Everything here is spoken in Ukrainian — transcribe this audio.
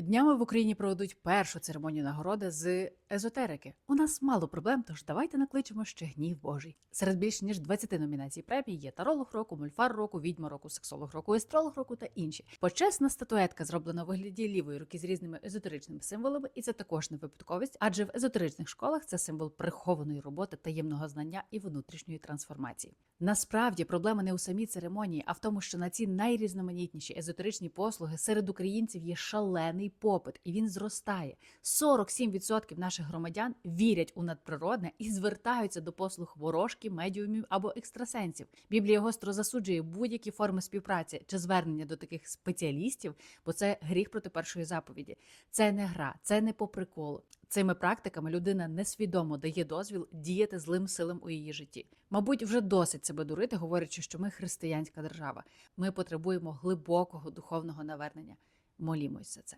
Днями в Україні проведуть першу церемонію нагороди з езотерики. У нас мало проблем, тож давайте накличемо ще гнів Божий. Серед більш ніж 20 номінацій премій є таролог року, мульфар року, відьма року, сексолог року, естролог року та інші. Почесна статуетка зроблена у вигляді лівої руки з різними езотеричними символами, і це також не випадковість, адже в езотеричних школах це символ прихованої роботи, таємного знання і внутрішньої трансформації. Насправді проблема не у самій церемонії, а в тому, що на ці найрізноманітніші езотеричні послуги серед українців є шалений попит, і він зростає. 47% наших громадян вірять у надприродне і звертаються до послуг ворожки, медіумів або екстрасенсів. Біблія гостро засуджує будь-які форми співпраці чи звернення до таких спеціалістів, бо це гріх проти першої заповіді. Це не гра, це не по приколу. Цими практиками людина несвідомо дає дозвіл діяти злим силам у її житті. Мабуть, вже досить себе дурити, говорячи, що ми християнська держава. Ми потребуємо глибокого духовного навернення. Молімось за це.